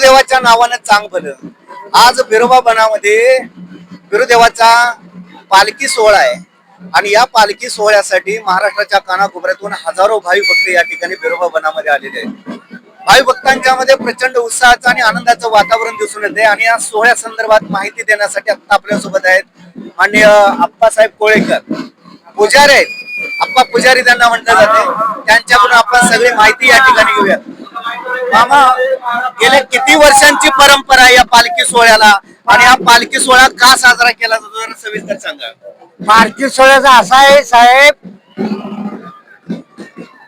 बिरुदेवाच्या नावानं चांग भलं. आज बिरोबा बनामध्ये बिरुदेवाचा पालखी सोहळा आहे. आणि या पालखी सोहळ्यासाठी महाराष्ट्राच्या कानाकोपऱ्यातून हजारो भावी भक्त या ठिकाणी बिरोबा बनामध्ये आलेले आहेत. भावी भक्तांच्या मध्ये प्रचंड उत्साहाचं आणि आनंदाचं वातावरण दिसून येते. आणि या सोहळ्या संदर्भात माहिती देण्यासाठी आता आपल्यासोबत आहेत माननीय आप्पासाहेब कोळेकर. पुजारी आहेत. आप्पा पुजारी त्यांना म्हटलं जाते. त्यांच्याकडून आपण सगळी माहिती या ठिकाणी घेऊयात. मामा गेल्या किती वर्षांची परंपरा आहे या पालखी सोहळ्याला? आणि हा पालखी सोहळा का साजरा केला जातो? जरा सविस्तर सांगा. पालखी सोहळ्याचा असा आहे साहेब.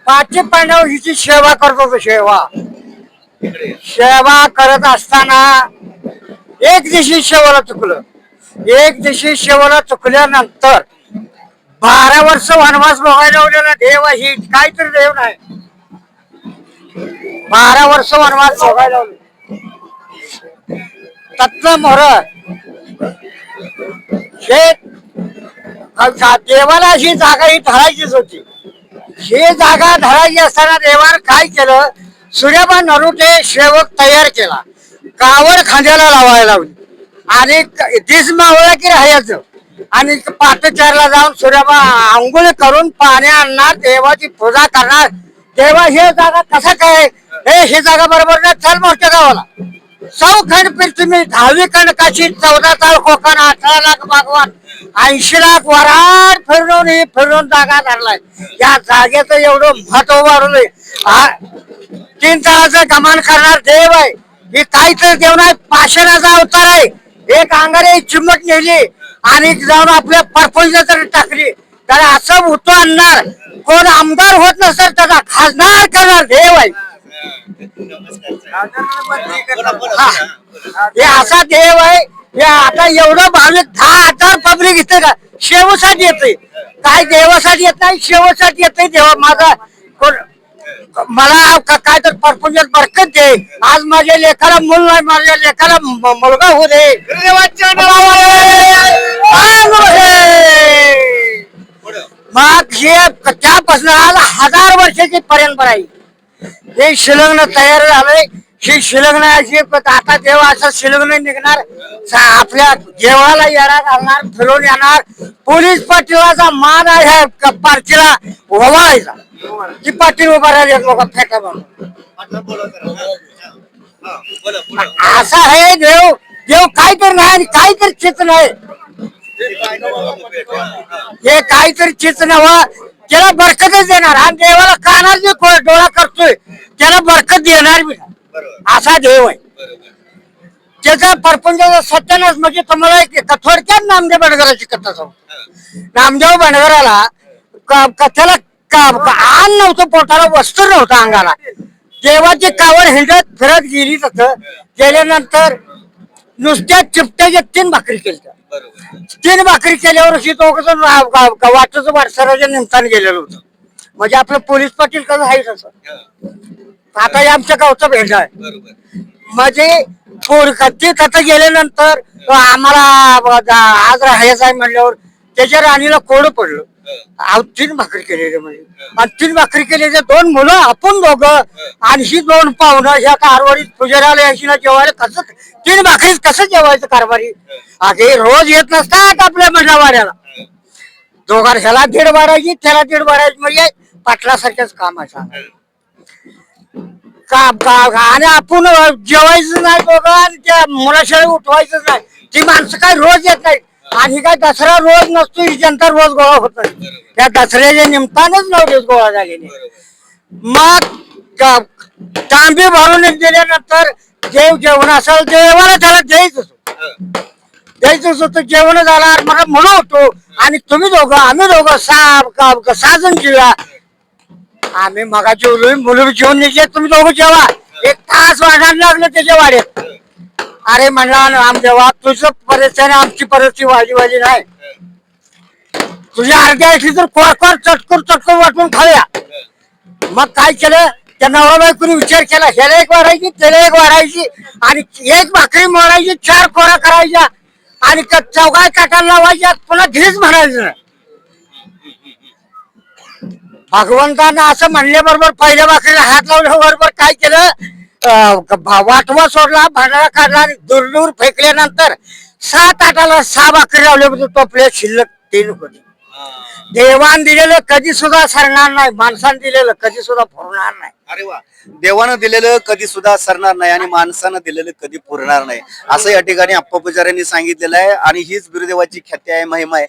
पाचशे पांडव हिची सेवा करतो तो सेवा. सेवा करत असताना एक दिवशी शेवाला चुकलं. एक दिवशी शेवाला चुकल्यानंतर बारा वर्ष वनवास बघायला लावलेला देव ही काहीतरी देव नाही. बारा वर्ष वनवास बघायला मोर. हे देवाला ही जागा ही धरायचीच होती. ही जागा धरायची असताना देवानं काय केलं? सूर्यबा नरुटे सेवक तयार केला. कावड खांद्याला लावायला लावली. आणि दिस मावळा की राहायचं? आणि पाठचारला जाऊन सूर्यबा आंघोळ करून पाणी आणणार देवाची पूजा करणार देवा हे जागा कसं काय? हे हे जागा बरोबर नाही चल मोठ्या गावाला. सौ खंड पृथ्वी दहावी खंड काशी चौदा ताल कोकण अठरा लाख भागवान ऐंशी लाख वराड फिरवून ही फिरवून जागा धरलाय. या जागेचं एवढं महत्त्व वाढवलंय. तीन तळाचं गमान करणार देव आहे. ही काहीच देव नाही पाषाणाचा अवतार आहे. एक अंगाने चिमट नेली आणि जाऊन आपल्या परपंच जर टाकली. तर असं होतो आणणार कोण आमदार होत नसेल त्याचा खासदार करणार देव आहे हा. हे असा देव आहे हे आता एवढं भाविक दहा हजार पब्लिक इथे का शेवसाठी येते काय देवासाठी येत नाही शेवसाठी येते देवा माझा कोण मला का- काय तर परपुंजन बरकत दे आज माझ्या लेखाला मूल नाही माझ्या लेखाला म- मुलगा होऊ दे. पुढं. मग हे त्यापासून आज हजार वर्षाची परंपरा आहे. हे शिलग्न तयार झालंय. ही शिलग्न अशी आता देव असं शिलग्न निघणार आपल्या देवाला येणार घालणार फिरून येणार पोलीस पाटीलाचा मान आहे पार्टीला ओवाळायचा. ती पाटील उभा राहिली लोक फेटा असा आहे देव. देव काहीतरी नाही आणि काहीतरी चित नाही. हे काहीतरी चित नव्ह. त्याला बरकतच देणार. आणि देवाला कानात जे को- डोळा करतोय. त्याला बरकत देणार. बरोबर. असा देव आहे. त्याचा परपंचाचा सत्यानाश म्हणजे तुम्हाला एक थोडक्यात नामदेव बडगराची कथा सांगू. नामदेव बंडगराला क- क- त्याला क- क- अन्न नव्हतं पोटाला वस्त्र नव्हतं अंगाला. देवाची कावड हिंडत फिरत गेली तसं गेल्यानंतर नुसत्या चिपट्याच्या तीन भाकरी केल्या तीन भाकरी केल्यावर जण वाटचं वारसराच्या निमताने गेलेलं होतं. म्हणजे आपलं पोलीस पाटील कसं आहे तसं हा, आता हे आमच्या गावचा भेंडा आहे. म्हणजे ते तिथं गेल्यानंतर तो आम्हाला आज राहायचं आहे म्हणल्यावर त्याच्या राणीला कोड पडलं. अहो, तीन भाकरी केलेले म्हणजे. आणि तीन भाकरी केलेले दोन मुलं आपण दोघं आणि ही दोन पाहुणं ह्या कारवारीत पुजाऱ्याला याशीला जेवायला कसं तीन भाकरीत कसं जेवायचं कारभारी अगे रोज येत नसतात आपल्या मंडळवाड्याला हा, दोघांना ह्याला दीड भरायची त्याला दीड भरायची म्हणजे पाटलासारख्याच काम आहे का का आणि आपण जेवायचं नाही दोघं आणि त्या मुलाशिवाय उठवायचं नाही. ती माणसं काय रोज येत नाही आणि काय दसरा रोज नसतो ही जनता रोज गोळा होत नाही त्या दसऱ्याच्या निमित्तानेच नऊ दिवस गोळा झालेले. मग क- तांबे भरून दिल्यानंतर देव जेवण असेल देवाला त्याला द्यायच असो. द्यायच असो तर जेवण झालं मला म्हणू होतो आणि तुम्ही दोघं आम्ही दोघं सहा क- सहा जण जेव्हा आम्ही मगा जेवलो मुलं जेवण निघले तुम्ही दोघं जेवा. एक तास वाढायला लागलं त्याच्या वाड्यात. अरे म्हणला रामदेवा तुझं परिस्थिती आमची परिस्थिती वाजी वाजी नाही. तुझी अर्ध्या असली तर कोर चटकूर चटकूर वाटून खाऊया. मग काय केलं? त्या नवरा विचार केला ह्याला एक वाढायची त्याला एक वाढायची आणि एक भाकरी मोडायची चार कोरा करायच्या आणि त्या चौघा काटाला लावायच्या पुन्हा घरीच म्हणायचं. भगवंतानं असं म्हणल्याबरोबर पहिल्या भाकरीला हात लावल्याबरोबर काय केलं? वाटवा सोडला भांडारा काढला आणि दूर फेकल्यानंतर सात आठाला सहा भाकरी लावले होते टोपले शिल्लक तीन होते देवान दिलेलं कधी सुद्धा सरणार नाही माणसानं दिलेलं कधी सुद्धा फुरणार नाही. अरे वा. देवानं दिलेलं कधी सुद्धा सरणार नाही आणि माणसानं दिलेलं कधी पुरणार नाही. असं या ठिकाणी अप्पा पुजाऱ्यांनी सांगितलेलं आहे आणि हीच गुरुदेवाची ख्याती आहे महिमा आहे.